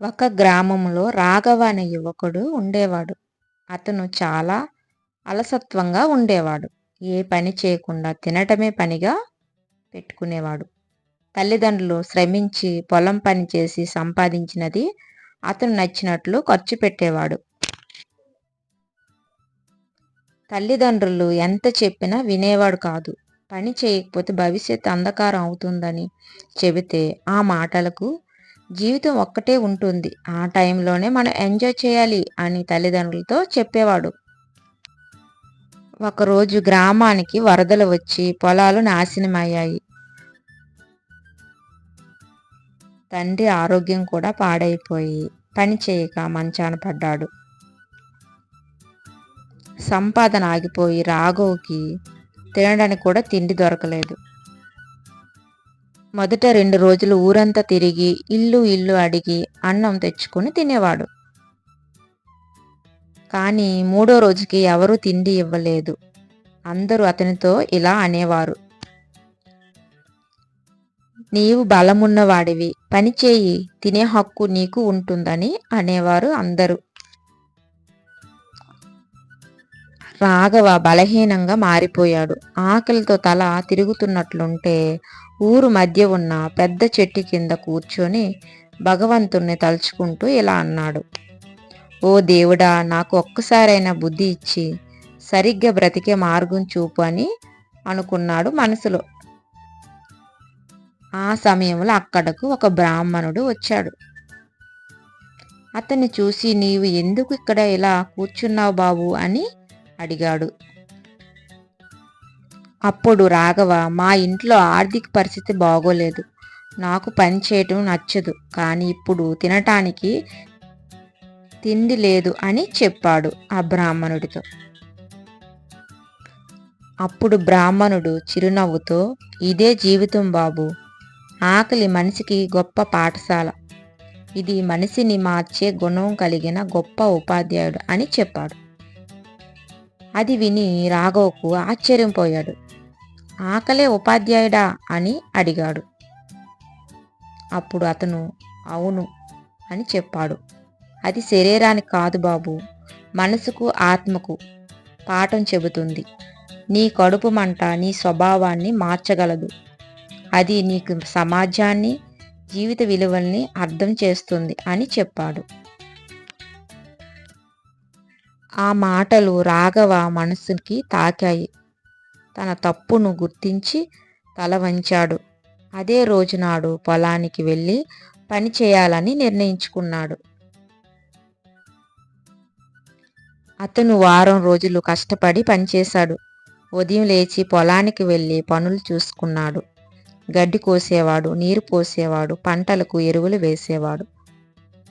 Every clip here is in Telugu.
ఒక గ్రామంలో రాఘవ అనే యువకుడు ఉండేవాడు. అతను చాలా అలసత్వంగా ఉండేవాడు. ఏ పని చేయకుండా తినటమే పనిగా పెట్టుకునేవాడు. తల్లిదండ్రులు శ్రమించి పొలం పని చేసి సంపాదించినది అతను నచ్చినట్లు ఖర్చు పెట్టేవాడు. తల్లిదండ్రులు ఎంత చెప్పినా వినేవాడు కాదు. పని చేయకపోతే భవిష్యత్ అంధకారం అవుతుందని చెబితే ఆ మాటలకు జీవితం ఒక్కటే ఉంటుంది. ఆ టైంలోనే మనం ఎంజాయ్ చేయాలి అని తల్లిదండ్రులతో చెప్పేవాడు. ఒకరోజు గ్రామానికి వరదలు వచ్చి పొలాలు నాశనమయ్యాయి. తండ్రి ఆరోగ్యం కూడా పాడైపోయి పని చేయక మంచాన పడ్డాడు. సంపాదన ఆగిపోయి రాఘవ్కి తినడానికి కూడా తిండి దొరకలేదు. మొదట రెండు రోజులు ఊరంతా తిరిగి ఇల్లు ఇల్లు అడిగి అన్నం తెచ్చుకొని తినేవాడు. కానీ మూడో రోజుకి ఎవరూ తిండి ఇవ్వలేదు. అందరూ అతనితో ఇలా అనేవారు. నీవు బలమున్నవాడివి పనిచేయి తినే హక్కు నీకు ఉంటుందని అనేవారు అందరూ. రాఘవ బలహీనంగా మారిపోయాడు. ఆకలితో తల తిరుగుతున్నట్లుంటే ఊరు మధ్య ఉన్న పెద్ద చెట్టు కింద కూర్చొని భగవంతుణ్ణి తలుచుకుంటూ ఇలా అన్నాడు. ఓ దేవుడా నాకు ఒక్కసారైనా బుద్ధి ఇచ్చి సరిగ్గా బ్రతికే మార్గం చూపు అని అనుకున్నాడు మనసులో. ఆ సమయంలో అక్కడకు ఒక బ్రాహ్మణుడు వచ్చాడు. అతన్ని చూసి నీవు ఎందుకు ఇక్కడ ఇలా కూర్చున్నావు బాబు అని అడిగాడు. అప్పుడు రాఘవ మా ఇంట్లో ఆర్థిక పరిస్థితి బాగోలేదు. నాకు పని చేయటం నచ్చదు. కానీ ఇప్పుడు తినటానికి తిండి లేదు అని చెప్పాడు ఆ బ్రాహ్మణుడితో. అప్పుడు బ్రాహ్మణుడు చిరునవ్వుతో ఇదే జీవితం బాబు. ఆకలి మనిషికి గొప్ప పాఠశాల. ఇది మనిషిని మార్చే గుణం కలిగిన గొప్ప ఉపాధ్యాయుడు అని చెప్పాడు. అది విని రాఘవకు ఆశ్చర్యం పోయాడు. ఆకలే ఉపాధ్యాయుడా అని అడిగాడు. అప్పుడు అతను అవును అని చెప్పాడు. అది శరీరానికి కాదు బాబు మనసుకు ఆత్మకు పాఠం చెబుతుంది. నీ కడుపు మంట నీ స్వభావాన్ని మార్చగలదు. అది నీకు సమాజాన్ని జీవిత విలువల్ని అర్థం చేస్తుంది అని చెప్పాడు. ఆ మాటలు రాఘవ మనసుకి తాకాయి. తన తప్పును గుర్తించి తల వంచాడు. అదే రోజునాడు పొలానికి వెళ్ళి పని చేయాలని నిర్ణయించుకున్నాడు. అతను వారం రోజులు కష్టపడి పనిచేశాడు. ఉదయం లేచి పొలానికి వెళ్ళి పనులు చూసుకున్నాడు. గడ్డి కోసేవాడు నీరు పోసేవాడు పంటలకు ఎరువులు వేసేవాడు.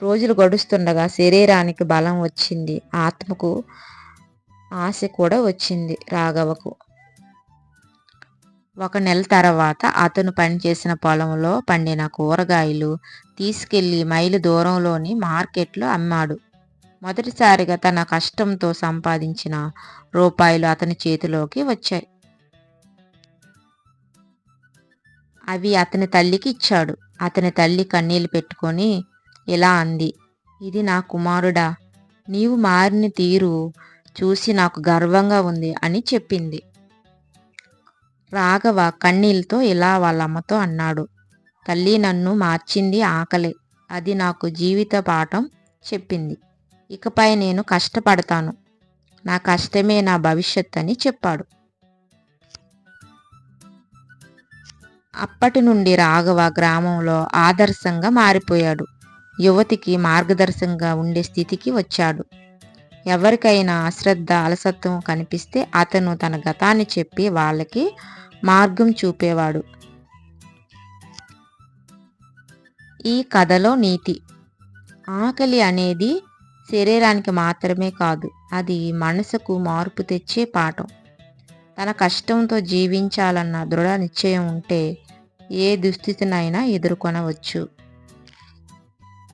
రోజులు గడుస్తుండగా శరీరానికి బలం వచ్చింది. ఆత్మకు ఆశ కూడా వచ్చింది రాఘవకు. ఒక నెల తర్వాత అతను పనిచేసిన పొలంలో పండిన కూరగాయలు తీసుకెళ్ళి మైలు దూరంలోని మార్కెట్లో అమ్మాడు. మొదటిసారిగా తన కష్టంతో సంపాదించిన రూపాయలు అతని చేతిలోకి వచ్చాయి. అవి అతని తల్లికి ఇచ్చాడు. అతని తల్లి కన్నీళ్ళు పెట్టుకొని ఇలా అంది ఇది నా కుమారుడా నీవు మారిన తీరు చూసి నాకు గర్వంగా ఉంది అని చెప్పింది. రాఘవ కన్నీళ్ళతో ఇలా వాళ్ళ అమ్మతో అన్నాడు. తల్లి నన్ను మార్చింది ఆకలే. అది నాకు జీవిత పాఠం చెప్పింది. ఇకపై నేను కష్టపడతాను. నా కష్టమే నా భవిష్యత్ అని చెప్పాడు. అప్పటి నుండి రాఘవ గ్రామంలో ఆదర్శంగా మారిపోయాడు. యువతికి మార్గదర్శకంగా ఉండే స్థితికి వచ్చాడు. ఎవరికైనా అశ్రద్ధ అలసత్వం కనిపిస్తే అతను తన గతాన్ని చెప్పి వాళ్ళకి మార్గం చూపేవాడు. ఈ కథలో నీతి. ఆకలి అనేది శరీరానికి మాత్రమే కాదు అది మనసుకు మార్పు తెచ్చే పాఠం. తన కష్టంతో జీవించాలన్న దృఢ నిశ్చయం ఉంటే ఏ దుస్థితినైనా ఎదుర్కొనవచ్చు.